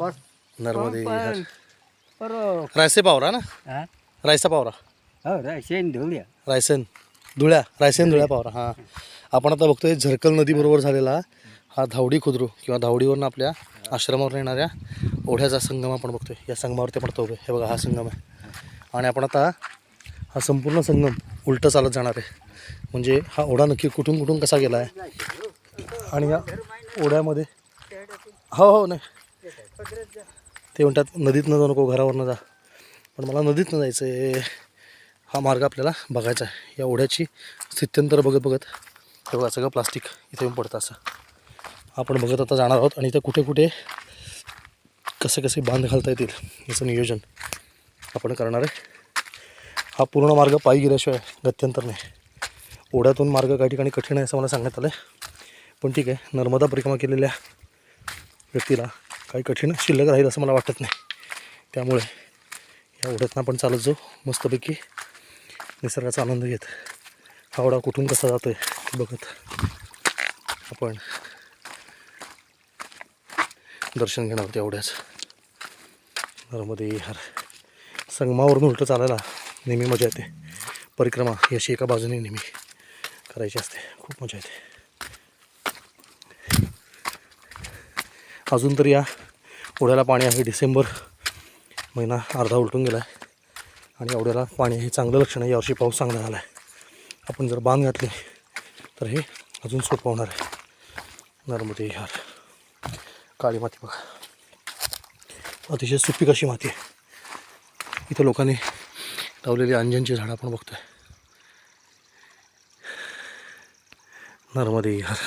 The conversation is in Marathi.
नर्मदे पण- पर रायसे पावरा ना? हा? रायसा पावरा. हो रे शेण धुळ्या. रायसन धुळ्या रायसेन धुळ्या पावरा हां. आपण आता बघतोय झरकल नदीबरोबर झालेला हा धावडी खुद्रू किंवा धावडीवरून आपल्या आश्रमावर येणाऱ्या ओढ्याचा संगम आपण बघतोय. या संगमावरती आपण उभे. हे बघा हा संगम आहे. आणि आपण आता हा संपूर्ण संगम उलटं चालत जाणार आहे. म्हणजे हा ओढा नक्की कुठून कुठून कसा गेला आहे आणि या ओढ्यामध्ये हो हो नाही. ते म्हणतात नदीत न जाऊ नको घरावरनं जा. पण मला नदीत न जायचं आहे हा मार्ग आपल्याला बघायचा आहे. या ओढ्याची स्थित्यंतर बघत बघत हे बघा सगळं प्लास्टिक इथे येऊन पडतं असं. आपण बघत आता जाणार आहोत आणि इथं कुठे कुठे कसे कसे बांध घालता येतील याचं नियोजन आपण करणार आहे. हा पूर्ण मार्ग पायी गेल्याशिवाय गत्यंतर नाही. ओढ्यातून मार्ग काही ठिकाणी कठीण आहे असं मला सांगण्यात आलं आहे पण ठीक आहे नर्मदा परिक्रमा केलेल्या व्यक्तीला काही कठीण शिल्लक राहील असं मला वाटत नाही. त्यामुळे या ओढ्यातनं आपण चालत जाऊ. मस्तपैकी निसर्गाचा आनंद घेत. हावडा कुठून कसा जातो आहे बघत आपण दर्शन घेणार होते एवढ्याच नर्मदे हर. संगमावरून उलटं चालायला नेहमी मजा येते. परिक्रमा ही अशी एका बाजूने नेहमी करायची असते. खूप मजा येते. अजून तरी या ओढ्याला पाणी आहे. डिसेंबर महिना अर्धा उलटून गेला आहे. आणि ओढ्याला पाणी हे चांगलं लक्षण आहे. यावर्षी पाऊस चांगला झाला आहे. आपण जर बांध घातले तर हे अजून सोपं होणार आहे. नर्मदे हार काळी माती बघा. अतिशय सुपीक अशी माती आहे. इथं लोकांनी लावलेली अंजनची झाडं आपण बघतोय. नर्मदे हार